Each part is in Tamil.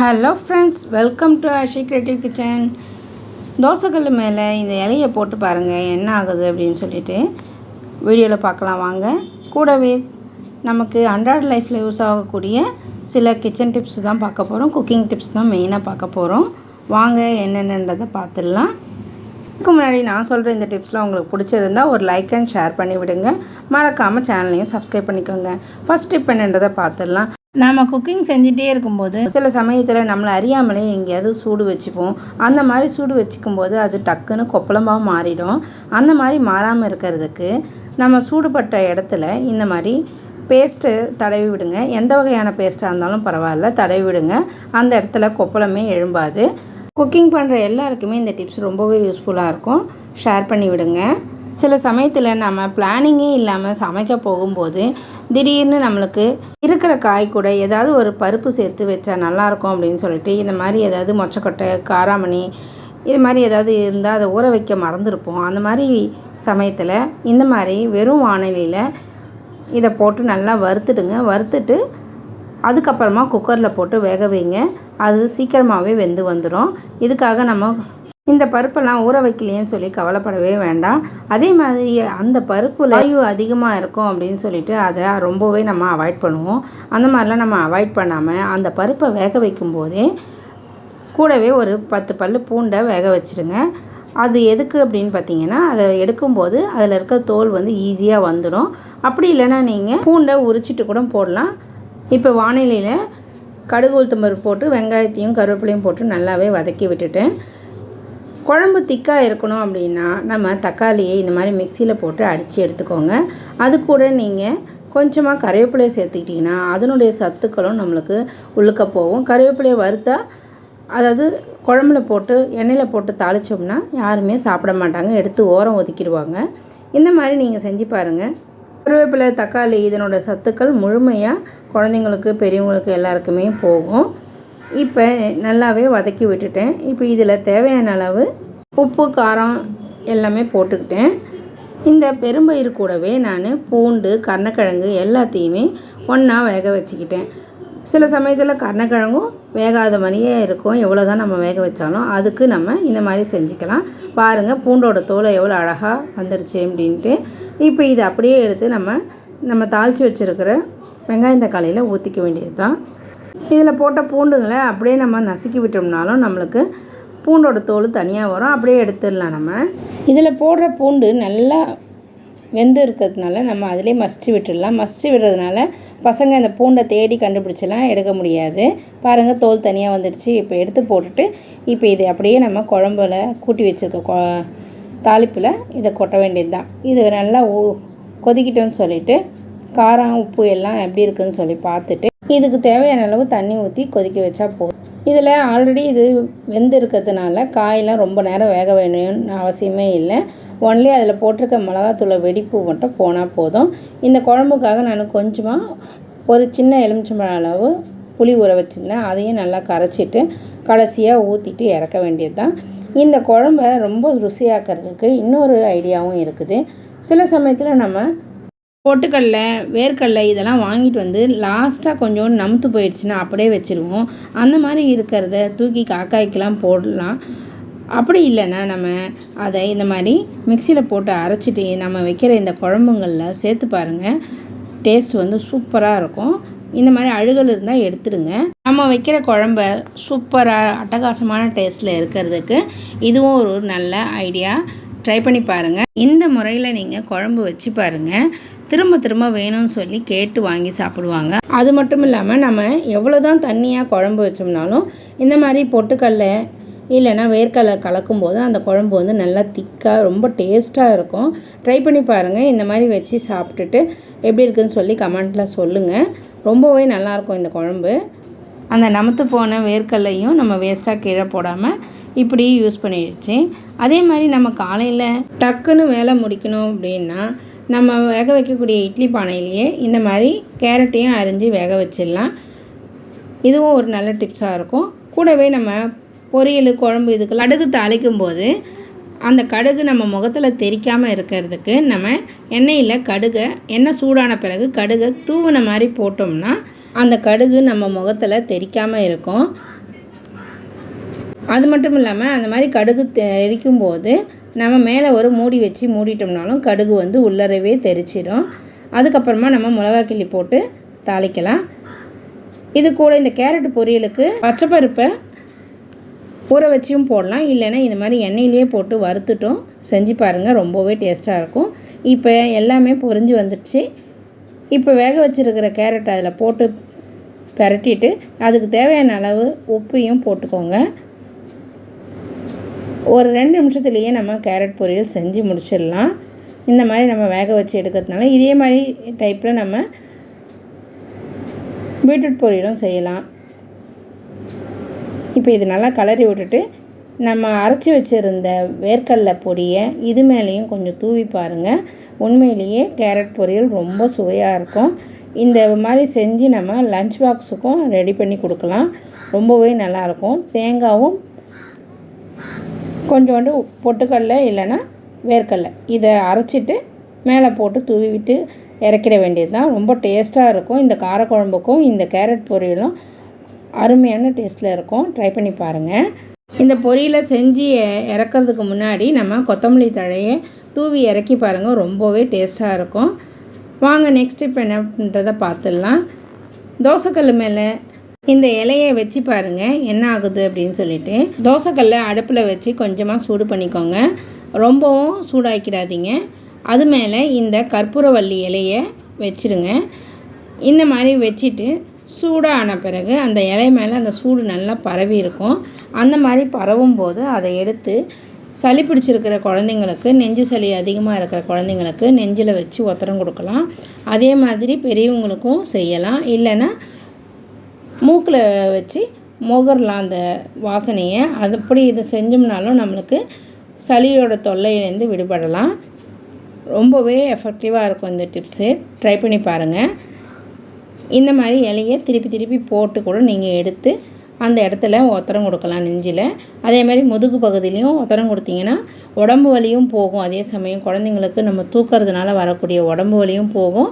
Hello friends welcome to Ashi creative kitchen தோசைக்கல் மேலே இந்த இலையை போட்டு பாருங்கள் என்ன ஆகுது அப்படின்னு சொல்லிட்டு வீடியோவில் பார்க்கலாம் வாங்க. கூடவே நமக்கு அன்றாட லைஃப்பில் யூஸ் ஆகக்கூடிய சில கிச்சன் டிப்ஸ் தான் பார்க்க போகிறோம் குக்கிங் டிப்ஸ் தான் மெயினாக பார்க்க போகிறோம் வாங்க என்னென்னன்றதை பார்த்துடலாம். இதுக்கு முன்னாடி நான் சொல்கிற இந்த டிப்ஸ்லாம் உங்களுக்கு பிடிச்சிருந்தா ஒரு லைக் அண்ட் ஷேர் பண்ணி விடுங்க மறக்காமல் சேனலையும் சப்ஸ்கிரைப் பண்ணிக்கோங்க. ஃபஸ்ட் டிப் என்னன்றதை பார்த்துடலாம். நாம் குக்கிங் செஞ்சுட்டே இருக்கும்போது சில சமயத்தில் நம்மளை அறியாமலே எங்கேயாவது சூடு வச்சுப்போம். அந்த மாதிரி சூடு வச்சுக்கும்போது அது டக்குன்னு கொப்பளமாக மாறிடும். அந்த மாதிரி மாறாமல் இருக்கிறதுக்கு நம்ம சூடுபட்ட இடத்துல இந்த மாதிரி பேஸ்ட்டு தடவி விடுங்க. எந்த வகையான பேஸ்ட்டாக இருந்தாலும் பரவாயில்ல தடவி விடுங்க. அந்த இடத்துல கொப்பளமே எழும்பாது. குக்கிங் பண்ணுற எல்லாருக்குமே இந்த டிப்ஸ் ரொம்பவே யூஸ்ஃபுல்லாக இருக்கும். ஷேர் பண்ணி விடுங்க. சில சமயத்தில் நம்ம பிளானிங்கே இல்லாமல் சமைக்க போகும்போது திடீர்னு நம்மளுக்கு இருக்கிற காய் கூட ஏதாவது ஒரு பருப்பு சேர்த்து வச்சா நல்லாயிருக்கும் அப்படின்னு சொல்லிட்டு இந்த மாதிரி ஏதாவது மொச்சக்கொட்டை காராமணி இது மாதிரி ஏதாவது இருந்தால் அதை ஊற வைக்க மறந்துருப்போம். அந்த மாதிரி சமயத்தில் இந்த மாதிரி வெறும் வானிலையில் இதை போட்டு நல்லா வறுத்துடுங்க. வறுத்துட்டு அதுக்கப்புறமா குக்கரில் போட்டு வேக வைங்க. அது சீக்கிரமாகவே வெந்து வந்துடும். இதுக்காக நம்ம இந்த பருப்பெல்லாம் ஊற வைக்கலையேன்னு சொல்லி கவலைப்படவே வேண்டாம். அதே மாதிரி அந்த பருப்பில் வாயு அதிகமாக இருக்கும் அப்படின்னு சொல்லிட்டு அதை ரொம்பவே நம்ம அவாய்ட் பண்ணுவோம். அந்த மாதிரிலாம் நம்ம அவாய்ட் பண்ணாமல் அந்த பருப்பை வேக வைக்கும்போதே கூடவே ஒரு பத்து பல் பூண்டை வேக வச்சுருங்க. அது எதுக்கு அப்படின்னு பார்த்தீங்கன்னா அதை எடுக்கும்போது அதில் இருக்க தோல் வந்து ஈஸியாக வந்துடும் அப்படி இல்லைன்னா நீங்கள் பூண்டை உரிச்சிட்டு கூட போடலாம். இப்போ வானிலையில் கடுகு உளுத்தம்பருப்பு போட்டு வெங்காயத்தையும் கருவேப்பிலையும் போட்டு நல்லாவே வதக்கி விட்டுட்டேன் குழம்பு திக்காக இருக்கணும் அப்படின்னா நம்ம தக்காளியை இந்த மாதிரி மிக்சியில் போட்டு அடித்து எடுத்துக்கோங்க. அது கூட நீங்கள் கொஞ்சமாக கருவேப்பிலையை சேர்த்துக்கிட்டிங்கன்னா அதனுடைய சத்துக்களும் நம்மளுக்கு உள்ளுக்க போகும். கருவேப்பிலையை வறுத்தா அதாவது குழம்புல போட்டு எண்ணெயில் போட்டு தாளித்தோம்னா யாருமே சாப்பிட மாட்டாங்க. எடுத்து ஓரம் ஒதுக்கிடுவாங்க. இந்த மாதிரி நீங்கள் செஞ்சு பாருங்கள் கருவேப்பிலை தக்காளி இதனோட சத்துக்கள் முழுமையாக குழந்தைங்களுக்கு பெரியவங்களுக்கு எல்லாருக்குமே போகும். இப்போ நல்லாவே வதக்கி விட்டுட்டேன். இப்போ இதில் தேவையான அளவு உப்பு காரம் எல்லாமே போட்டுக்கிட்டேன். இந்த பெரும்பயிறு கூடவே நான் பூண்டு கருணக்கிழங்கு எல்லாத்தையுமே ஒன்றா வேக வச்சுக்கிட்டேன். சில சமயத்தில் கருணக்கிழங்கும் வேகாத மாதிரியே இருக்கும். எவ்வளோ தான் நம்ம வேக வச்சாலும் அதுக்கு நம்ம இந்த மாதிரி செஞ்சுக்கலாம். பாருங்கள் பூண்டோட தோலை எவ்வளோ அழகாக வந்துடுச்சு அப்படின்ட்டு. இப்போ இதை அப்படியே எடுத்து நம்ம நம்ம தாளித்து வச்சுருக்கிற வெங்காயம் தக்காளியில் ஊற்றிக்க வேண்டியது தான் இதில் போட்ட பூண்டுங்களை அப்படியே நம்ம நசுக்கி விட்டோம்னாலும் நம்மளுக்கு பூண்டோட தோல் தனியாக வரும். அப்படியே எடுத்துடலாம் நம்ம. இதில் போடுற பூண்டு நல்லா வெந்து இருக்கிறதுனால நம்ம அதிலே மசிச்சு விட்டுடலாம். மசிச்சு விடுறதுனால பசங்க இந்த பூண்டை தேடி கண்டுபிடிச்சலாம் எடுக்க முடியாது. பாருங்கள் தோல் தனியாக வந்துடுச்சு. இப்போ எடுத்து போட்டுட்டு இப்போ இதை அப்படியே நம்ம குழம்புல கூட்டி வச்சுருக்க கொ தாளிப்பில் இதை கொட்ட வேண்டியது தான் இது நல்லா கொதிக்கிட்டோன்னு சொல்லிவிட்டு காரம் உப்பு எல்லாம் எப்படி இருக்குதுன்னு சொல்லி பார்த்துட்டு இதுக்கு தேவையான அளவு தண்ணி ஊற்றி கொதிக்க வச்சா போதும். இதில் ஆல்ரெடி இது வெந்து இருக்கிறதுனால காயெல்லாம் ரொம்ப நேரம் வேக வேணும்னு அவசியமே இல்லை. ஒன்லி அதில் போட்டிருக்க மிளகாத்தூளை வெடிப்பு மட்டும் போனால் போதும். இந்த குழம்புக்காக நான் கொஞ்சமாக ஒரு சின்ன எலுமிச்சம்பழம் அளவு புளி ஊற வச்சுருந்தேன். அதையும் நல்லா கரைச்சிட்டு கடைசியாக ஊற்றிட்டு இறக்க வேண்டியது தான் இந்த குழம்ப ரொம்ப ருசியாக்கிறதுக்கு இன்னொரு ஐடியாவும் இருக்குது. சில சமயத்தில் நம்ம பொட்டுக்கடல வேர்க்கடலை இதெல்லாம் வாங்கிட்டு வந்து லாஸ்ட்டாக கொஞ்சம் நமுத்து போயிடுச்சுன்னா அப்படியே வச்சுருவோம். அந்த மாதிரி இருக்கிறத தூக்கி காக்காய்க்கெலாம் போடலாம். அப்படி இல்லைன்னா நம்ம அதை இந்த மாதிரி மிக்சியில் போட்டு அரைச்சிட்டு நம்ம வைக்கிற இந்த குழம்புங்களில் சேர்த்து பாருங்கள் டேஸ்ட் வந்து சூப்பராக இருக்கும். இந்த மாதிரி அழுகல் இருந்தால் எடுத்துடுங்க. நம்ம வைக்கிற குழம்ப சூப்பராக அட்டகாசமான டேஸ்ட்டில் இருக்கிறதுக்கு இதுவும் ஒரு நல்ல ஐடியா. ட்ரை பண்ணி பாருங்கள் இந்த முறையில் நீங்கள் குழம்பு வச்சு பாருங்கள் திரும்ப திரும்ப வேணும்னு சொல்லி கேட்டு வாங்கி சாப்பிடுவாங்க. அது மட்டும் இல்லாமல் நம்ம எவ்வளோ தான் தண்ணியாக குழம்பு வச்சோம்னாலும் இந்த மாதிரி பொட்டுக்கல்ல இல்லைன்னா வேர்க்கடலை கலக்கும் போது அந்த குழம்பு வந்து நல்லா திக்காக ரொம்ப டேஸ்ட்டாக இருக்கும். ட்ரை பண்ணி பாருங்கள் இந்த மாதிரி வச்சு சாப்பிட்டுட்டு எப்படி இருக்குதுன்னு சொல்லி கமெண்ட்டில் சொல்லுங்கள் ரொம்பவே நல்லாயிருக்கும் இந்த குழம்பு. அந்த நமத்து போன வேர்க்கடலையும் நம்ம வேஸ்ட்டாக கீழே போடாமல் இப்படி யூஸ் பண்ணிடுச்சு அதே மாதிரி நம்ம காலையில் டக்குன்னு வேலை முடிக்கணும் அப்படின்னா நம்ம வேக வைக்கக்கூடிய இட்லி பானையிலேயே இந்த மாதிரி கேரட்டையும் அரிஞ்சு வேக வச்சிடலாம். இதுவும் ஒரு நல்ல டிப்ஸாக இருக்கும். கூடவே நம்ம பொரியல் குழம்பு இதுக்கு கடுகு தாளிக்கும் போது அந்த கடுகு நம்ம முகத்தில் தெரிக்காமல் இருக்கிறதுக்கு நம்ம எண்ணெயில் கடுகை எண்ணெய் சூடான பிறகு கடுகை தூவின மாதிரி போட்டோம்னா அந்த கடுகு நம்ம முகத்தில் தெரிக்காமல் இருக்கும். அது மட்டும் இல்லாமல் அந்த மாதிரி கடுகு எரிக்கும் போது நம்ம மேலே ஒரு மூடி வச்சு மூடிட்டோம்னாலும் கடுகு வந்து உள்ளறவே தெரிச்சிடும் அதுக்கப்புறமா நம்ம மிளகா கிள்ளி போட்டு தாளிக்கலாம். இது கூட இந்த கேரட் பொரியலுக்கு பச்சை பருப்பை ஊற வச்சியும் போடலாம். இல்லைன்னா இந்த மாதிரி எண்ணெயிலேயே போட்டு வறுத்துட்டும் செஞ்சு பாருங்கள் ரொம்பவே டேஸ்ட்டாக இருக்கும். இப்போ எல்லாமே பொரிஞ்சு வந்துடுச்சு. இப்போ வேக வச்சுருக்கிற கேரட் அதில் போட்டு பரட்டிட்டு அதுக்கு தேவையான அளவு உப்பையும் போட்டுக்கோங்க. ஒரு ரெண்டு நிமிஷத்துலேயே நம்ம கேரட் பொரியல் செஞ்சு முடிச்சிடலாம். இந்த மாதிரி நம்ம வேக வச்சு எடுக்கிறதுனால இதே மாதிரி டைப்பில் நம்ம பீட்ரூட் பொரியலும் செய்யலாம். இப்போ இது நல்லா கலரி விட்டுட்டு நம்ம அரைச்சி வச்சுருந்த வேர்க்கடல பொடியை இது மேலேயும் கொஞ்சம் தூவி பாருங்கள் உண்மையிலேயே கேரட் பொரியல் ரொம்ப சுவையாக இருக்கும். இந்த மாதிரி செஞ்சு நம்ம லஞ்ச் பாக்ஸுக்கும் ரெடி பண்ணி கொடுக்கலாம். ரொம்பவே நல்லாயிருக்கும் தேங்காவும் கொஞ்சோண்டு பொட்டுக்கடல இல்லைன்னா வேர்க்கடலை. இதை அரைச்சிட்டு மேலே போட்டு தூவி விட்டு இறக்கிட வேண்டியது தான். ரொம்ப டேஸ்ட்டாக இருக்கும். இந்த காரக்குழம்புக்கும் இந்த கேரட் பொரியலும் அருமையான டேஸ்ட்டில் இருக்கும். ட்ரை பண்ணி பாருங்கள் இந்த பொரியலை செஞ்சு இறக்கிறதுக்கு முன்னாடி நம்ம கொத்தமல்லி தழையை தூவி இறக்கி பாருங்கள் ரொம்பவே டேஸ்ட்டாக இருக்கும். வாங்க நெக்ஸ்ட் இப்போ என்ன பண்ணுறதை பார்த்துடலாம். தோசைக்கல் மேலே இந்த இலையை வச்சு பாருங்கள் என்ன ஆகுது அப்படின்னு சொல்லிட்டு. தோசைக்கல்லை அடுப்பில் வச்சு கொஞ்சமாக சூடு பண்ணிக்கோங்க. ரொம்பவும் சூடாக்கிடாதீங்க. அது மேலே இந்த கற்பூரவள்ளி இலையை வச்சுருங்க. இந்த மாதிரி வச்சுட்டு சூடான பிறகு அந்த இலை மேலே அந்த சூடு நல்லா பரவி இருக்கும். அந்த மாதிரி பரவும் போது அதை எடுத்து சளி பிடிச்சிருக்கிற குழந்தைங்களுக்கு நெஞ்சு சளி அதிகமாக இருக்கிற குழந்தைங்களுக்கு நெஞ்சில் வச்சு ஒத்தரம் கொடுக்கலாம். அதே மாதிரி பெரியவங்களுக்கும் செய்யலாம். இல்லைன்னா மூக்கில் வச்சு முகரலாம் அந்த வாசனையை. அதுப்படி இது செஞ்சோம்னாலும் நம்மளுக்கு சளியோட தொல்லையிலேருந்து விடுபடலாம். ரொம்பவே எஃபெக்டிவாக இருக்கும் இந்த டிப்ஸு ட்ரை பண்ணி பாருங்கள் இந்த மாதிரி இலையை திருப்பி திருப்பி போட்டு கூட நீங்கள் எடுத்து அந்த இடத்துல ஒத்தரம் கொடுக்கலாம் நெஞ்சில். அதே மாதிரி முதுகு பகுதியிலையும் ஒத்தரம் கொடுத்தீங்கன்னா உடம்பு வலியும் போகும். அதே சமயம் குழந்தைங்களுக்கு நம்ம தூக்கிறதுனால வரக்கூடிய உடம்பு வலியும் போகும்.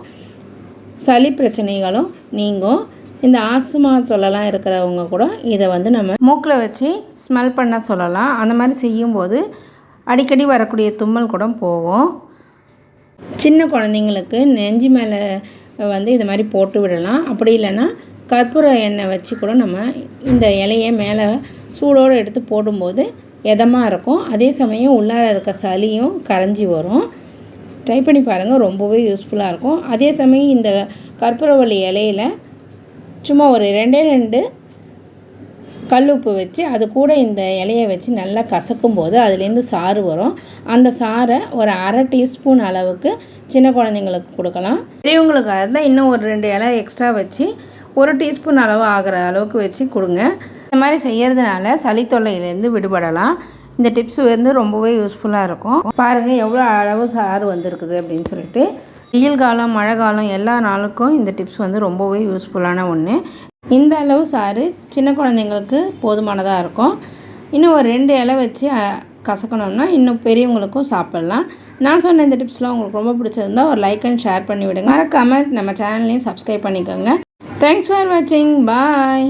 சளி பிரச்சனைகளும் நீங்கும். இந்த ஆஸ்துமா சொல்லலாம் இருக்கிறவங்க கூட இதை வந்து நம்ம மூக்கில் வச்சு ஸ்மெல் பண்ண சொல்லலாம். அந்த மாதிரி செய்யும்போது அடிக்கடி வரக்கூடிய தும்மல் கூட போகும். சின்ன குழந்தைங்களுக்கு நெஞ்சு மேலே வந்து இது மாதிரி போட்டு விடலாம். அப்படி இல்லைன்னா கற்பூர எண்ணெய் வச்சு கூட நம்ம இந்த இலையை மேலே சூடோடு எடுத்து போடும்போது எதமாக இருக்கும். அதே சமயம் உள்ளார இருக்க சளியும் கரைஞ்சி வரும். ட்ரை பண்ணி பாருங்கள் ரொம்பவே யூஸ்ஃபுல்லாக இருக்கும். அதே சமயம் இந்த கற்பூரவள்ளி இலையில் சும்மா ஒரு ரெண்டே ரெண்டு கல் உப்பு வச்சு அது கூட இந்த இலையை வச்சு நல்லா கசக்கும் போது அதுலேருந்து சாறு வரும். அந்த சாறை ஒரு அரை டீஸ்பூன் அளவுக்கு சின்ன குழந்தைங்களுக்கு கொடுக்கலாம். பெரியவங்களுக்கு தான் இன்னும் ஒரு ரெண்டு இலை எக்ஸ்ட்ரா வச்சு ஒரு டீஸ்பூன் அளவு ஆகிற அளவுக்கு வச்சு கொடுங்க. இந்த மாதிரி செய்கிறதுனால சளி தொல்லையிலேருந்து விடுபடலாம். இந்த டிப்ஸ் வந்து ரொம்பவே யூஸ்ஃபுல்லாக இருக்கும். பாருங்கள் எவ்வளோ அளவு சாறு வந்திருக்குது அப்படின்னு சொல்லிட்டு. வெயில் காலம் மழை காலம் எல்லா நாளுக்கும் இந்த டிப்ஸ் வந்து ரொம்பவே யூஸ்ஃபுல்லான ஒன்று இந்த அளவு சாறு சின்ன குழந்தைங்களுக்கு போதுமானதாக இருக்கும். இன்னும் ஒரு ரெண்டு இலை வச்சு கசக்கணும்னா இன்னும் பெரியவங்களுக்கும் சாப்பிட்லாம். நான் சொன்ன இந்த டிப்ஸ்லாம் உங்களுக்கு ரொம்ப பிடிச்சிருந்தா ஒரு லைக் அண்ட் ஷேர் பண்ணி விடுங்க. மறக்காமல் நம்ம சேனல்லையும் சப்ஸ்கிரைப் பண்ணிக்கோங்க. தேங்க்ஸ் ஃபார் வாட்சிங் பாய்